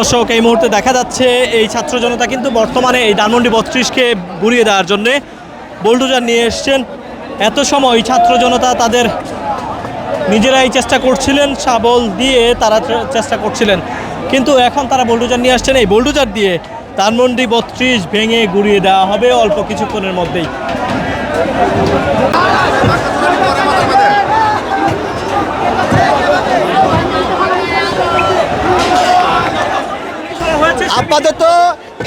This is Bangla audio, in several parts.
দর্শক, এই মুহূর্তে দেখা যাচ্ছে এই ছাত্র জনতা কিন্তু বর্তমানে এই ধানমন্ডি বত্রিশকে ঘুরিয়ে দেওয়ার জন্যে বোল্ডোজার নিয়ে এসছেন। এত সময় এই ছাত্র জনতা তাদের নিজেরাই চেষ্টা করছিলেন, শাবল দিয়ে তারা চেষ্টা করছিলেন। কিন্তু এখন তারা বোল্ডোজার নিয়ে আসছেন। এই বোল্ডোজার দিয়ে ধানমন্ডি বত্রিশ ভেঙে গুড়িয়ে দেওয়া হবে অল্প কিছুক্ষণের মধ্যেই। আপাতত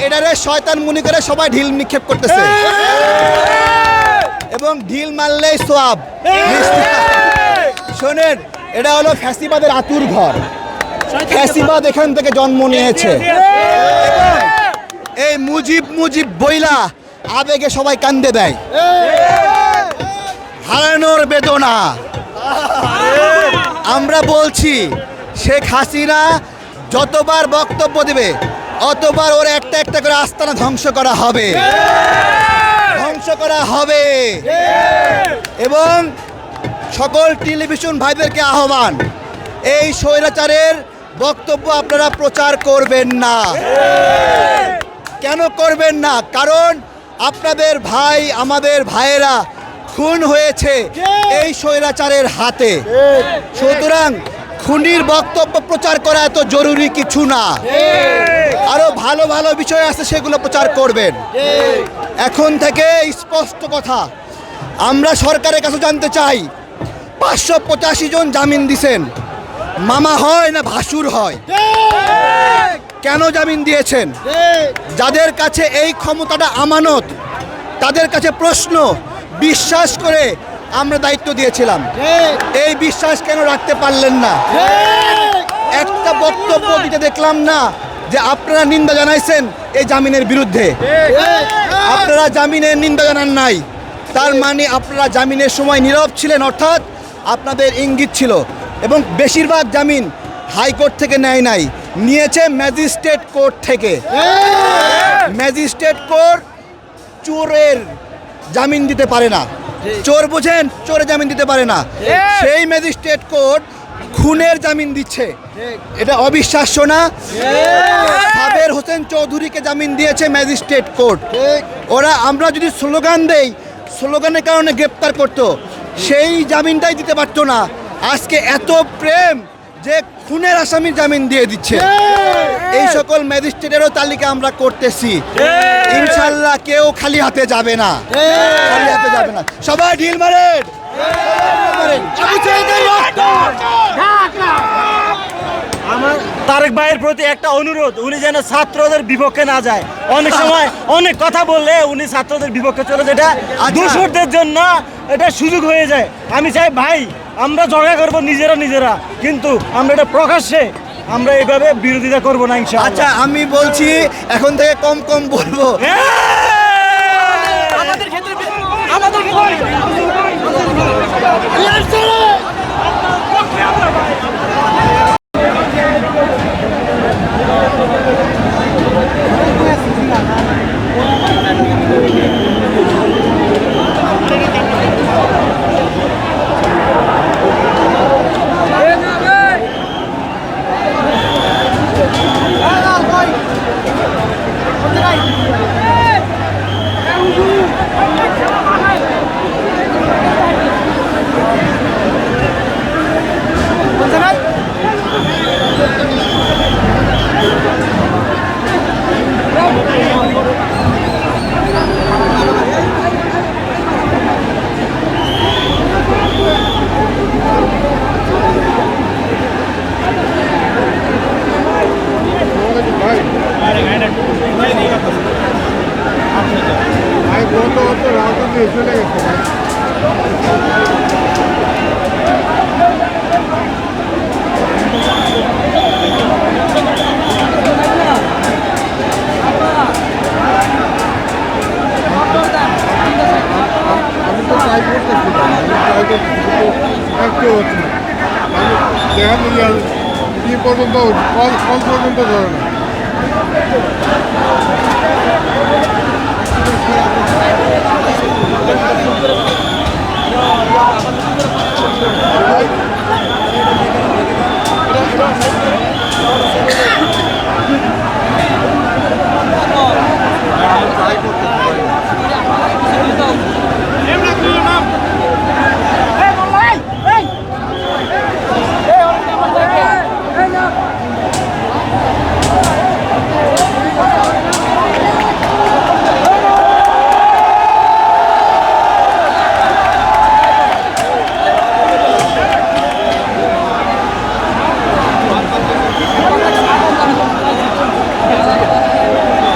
এটারে শয়তান মনে করে সবাই ঢিল নিক্ষেপ করতেছে। এবং ঢিল মারলেই সোয়াব। শোনেন এটা হলো ফ্যাসিবাদের আতুর ঘর। ফ্যাসিবাদ এখান থেকে জন্ম নিয়েছে। এই মুজিব মুজিব বইলা আবেগে সবাই কান্দে দেয়। হারানোর বেদনা। আমরা বলছি শেখ হাসিনা যতবার বক্তব্য দেবে অতবার ওর একটা একটা করে আস্তানা ধ্বংস করা হবে। ধ্বংস করা হবে। এবং সকল টেলিভিশন ভাইদেরকে আহ্বান এই স্বৈরাচারের বক্তব্য আপনারা প্রচার করবেন না। কেন করবেন না? কারণ আপনাদের ভাই আমাদের ভাইয়েরা খুন হয়েছে এই স্বৈরাচারের হাতে। সুতরাং খুনির বক্তব্য প্রচার করা এত জরুরি কিছু না। আরও ভালো ভালো বিষয় আছে সেগুলো প্রচার করবেন। এখন থেকে স্পষ্ট কথা, আমরা সরকারের কাছে জানতে চাই, পাঁচশো পঁচাশি জন জামিন দিছেন। মামা হয় না ভাসুর হয়? কেন জামিন দিয়েছেন? যাদের কাছে এই ক্ষমতাটা আমানত, তাদের কাছে প্রশ্ন, বিশ্বাস করে আমরা দায়িত্ব দিয়েছিলাম। এই বিশ্বাস কেন রাখতে পারলেন না? একটা বক্তব্য দিতে দেখলাম না যে আপনারা নিন্দা জানাইছেন এই জামিনের বিরুদ্ধে। আপনারা জামিনের নিন্দা জানান নাই। তার মানে আপনারা জামিনের সময় নীরব ছিলেন অর্থাৎ আপনাদের ইঙ্গিত ছিল। এবং বেশিরভাগ জামিন হাইকোর্ট থেকে নেয় নাই। নিয়েছে ম্যাজিস্ট্রেট কোর্ট থেকে। ম্যাজিস্ট্রেট কোর্ট চোরের জামিন দিতে পারে না। চোর বুঝেন চোরে জামিন দিতে পারে না। সেই ম্যাজিস্ট্রেট কোর্ট খুনের জামিন দিচ্ছে। এটা অবিশ্বাস্য না। সাবের হোসেন চৌধুরীকে জামিন দিয়েছে ম্যাজিস্ট্রেট কোর্ট। ওরা, আমরা যদি স্লোগান দেই, স্লোগানের কারণে গ্রেপ্তার করতো। সেই জামিনটাই দিতে পারতো না। আজকে এত প্রেম যে খুনের আসামির জামিন দিয়ে দিচ্ছে। এই সকল ম্যাজিস্ট্রেটেরও তালিকা আমরা করতেছি। ইনশাল্লাহ কেউ খালি হাতে যাবে না। খালি হাতে যাবে না। সবাই ঢিল মারেন। আমার তারেক ভাইয়ের প্রতি একটা অনুরোধ উনি যেন ছাত্রদের বিপক্ষে না যায়। অনেক সময় অনেক কথা বললে উনি ছাত্রদের বিপক্ষে চলে যেটা আচ্ছা। দূষরদের জন্য এটা সুযোগ হয়ে যায়। আমি চাই ভাই আমরা ঝগড়া করব নিজেরা নিজেরা কিন্তু আমরা এটা প্রকাশ্যে আমরা এইভাবে বিরোধিতা করব না ইনশাআল্লাহ। আচ্ছা আমি বলছি এখন থেকে কম কম বলব। আমাদের ভাই Yes, sir! দেখা যায় কি পর্যন্ত কল কল পর্যন্ত ধরে না।